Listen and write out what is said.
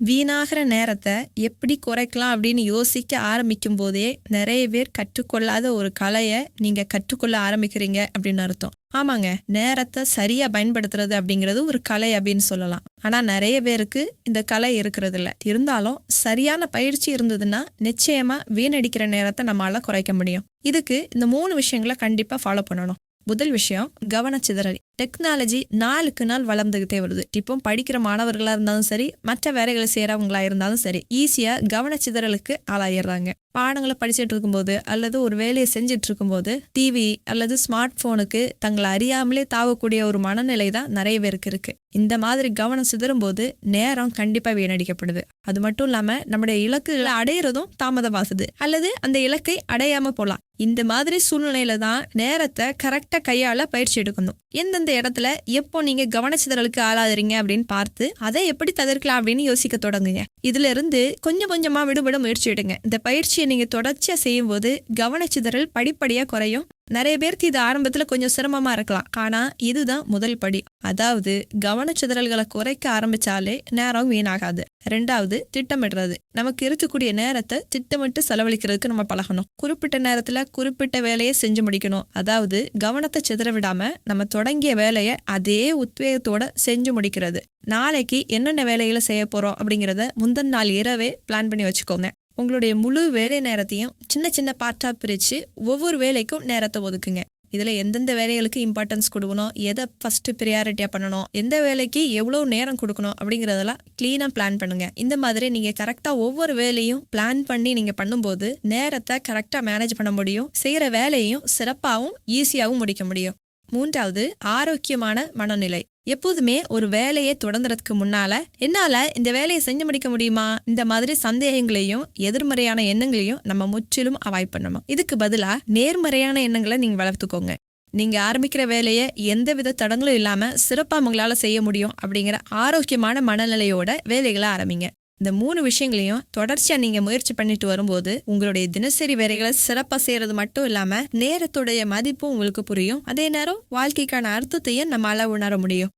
வீணாகிற நேரத்தை எப்படி குறைக்கலாம் அப்படின்னு யோசிக்க ஆரம்பிக்கும் போதே நிறைய பேர் கற்றுக்கொள்ளாத ஒரு கலையை நீங்க கற்றுக்கொள்ள ஆரம்பிக்கிறீங்க அப்படின்னு அர்த்தம். ஆமாங்க நேரத்தை சரியா பயன்படுத்துறது அப்படிங்கிறது ஒரு கலை அப்படின்னு சொல்லலாம். ஆனா நிறைய பேருக்கு இந்த கலை இருக்கிறது இல்லை இருந்தாலும் சரியான பயிற்சி இருந்ததுன்னா நிச்சயமா வீணடிக்கிற நேரத்தை நம்மளால குறைக்க முடியும். இதுக்கு இந்த மூணு விஷயங்களை கண்டிப்பா ஃபாலோ பண்ணணும். முதல் விஷயம் கவனச்சிதறல். டெக்னாலஜி நாளுக்கு நாள் வளர்ந்துகிட்டே வருது. இப்போ படிக்கிற மாணவர்களா இருந்தாலும் சரி மற்ற வேலைகளை செய்யறவங்களா இருந்தாலும் சரி ஈஸியா கவனச்சிதறலுக்கு ஆளாயிடுறாங்க. பாடங்களை படிச்சுட்டு இருக்கும்போது அல்லது ஒரு வேலையை செஞ்சுட்டு இருக்கும்போது டிவி அல்லது ஸ்மார்ட் போனுக்கு தங்களை அறியாமலே தாவக்கூடிய ஒரு மனநிலை தான் நிறைய பேருக்கு இருக்கு. இந்த மாதிரி கவனம் சிதறும் போது நேரம் கண்டிப்பாக வீணடிக்கப்படுது. அது மட்டும் இல்லாமல் நம்முடைய இலக்குகளை அடையிறதும் தாமதமாகுது. அல்லது அந்த இலக்கை அடையாம போகலாம். இந்த மாதிரி சூழ்நிலையில தான் நேரத்தை கரெக்டாக கையாள பயிற்சி எடுக்கணும். எந்தெந்த இடத்துல எப்போ நீங்க கவனச்சிதறலுக்கு ஆளாதுறீங்க அப்படின்னு பார்த்து அதை எப்படி தவிர்க்கலாம் அப்படின்னு யோசிக்க தொடங்குங்க. இதுல இருந்து கொஞ்சம் கொஞ்சமா விடுபட முயற்சி எடுங்க. இந்த பயிற்சியை நீங்க தொடர்ச்சியா செய்யும் போது கவனச்சிதறல் படிப்படியா குறையும். நிறைய பேருக்கு இது ஆரம்பத்தில் கொஞ்சம் சிரமமாக இருக்கலாம். ஆனால் இதுதான் முதல் படி. அதாவது கவனச்சிதறல்களை குறைக்க ஆரம்பிச்சாலே நேரம் வீணாகாது. ரெண்டாவது திட்டமிடுறது. நமக்கு இருக்கக்கூடிய நேரத்தை திட்டமிட்டு செலவழிக்கிறதுக்கு நம்ம பழகணும். குறிப்பிட்ட நேரத்துல குறிப்பிட்ட வேலையை செஞ்சு முடிக்கணும். அதாவது கவனத்தை சிதற விடாம நம்ம தொடங்கிய வேலையை அதே உத்வேகத்தோட செஞ்சு முடிக்கிறது. நாளைக்கு என்னென்ன வேலைகளை செய்ய போறோம் அப்படிங்கிறத முந்தன் நாள் இரவே பிளான் பண்ணி வச்சுக்கோங்க. உங்களுடைய முழு வேலை நேரத்தையும் சின்ன சின்ன பார்ட்டாக பிரித்து ஒவ்வொரு வேலைக்கும் நேரத்தை ஒதுக்குங்க. இதில் எந்தெந்த வேலைகளுக்கு இம்பார்ட்டன்ஸ் கொடுக்கணும் எதை ஃபஸ்ட்டு ப்ரியாரிட்டியாக பண்ணணும் எந்த வேலைக்கு எவ்வளோ நேரம் கொடுக்கணும் அப்படிங்கிறதெல்லாம் க்ளீனாக பிளான் பண்ணுங்கள் இந்த மாதிரி நீங்கள் கரெக்டாக ஒவ்வொரு வேலையும் பிளான் பண்ணி நீங்கள் பண்ணும்போது நேரத்தை கரெக்டாக மேனேஜ் பண்ண முடியும். செய்கிற வேலையையும் சிறப்பாகவும் ஈஸியாகவும் முடிக்க முடியும். மூன்றாவது ஆரோக்கியமான மனநிலை. எப்போதுமே ஒரு வேலையை தொடங்குறதுக்கு முன்னால என்னால இந்த வேலையை செஞ்சு முடிக்க முடியுமா? இந்த மாதிரி சந்தேகங்களையும் எதிர்மறையான எண்ணங்களையும் நம்ம முற்றிலும் அவாய்ட் பண்ணணும். இதுக்கு பதிலா நேர்மறையான எண்ணங்களை நீங்க வளர்த்துக்கோங்க. நீங்க ஆரம்பிக்கிற வேலையை எந்தவித தடங்களும் இல்லாம சிறப்பா உங்களால செய்ய முடியும் அப்படிங்கிற ஆரோக்கியமான மனநிலையோட வேலைகளை ஆரம்பிங்க. இந்த மூணு விஷயங்களையும் தொடர்ச்சியா நீங்க முயற்சி பண்ணிட்டு வரும்போது உங்களுடைய தினசரி வேலைகளை சிறப்பா செய்யறது மட்டும் இல்லாம நேரத்துடைய மதிப்பும் உங்களுக்கு புரியும். அதே நேரம் வாழ்க்கைக்கான அர்த்தத்தையும் நம்மளால உணர முடியும்.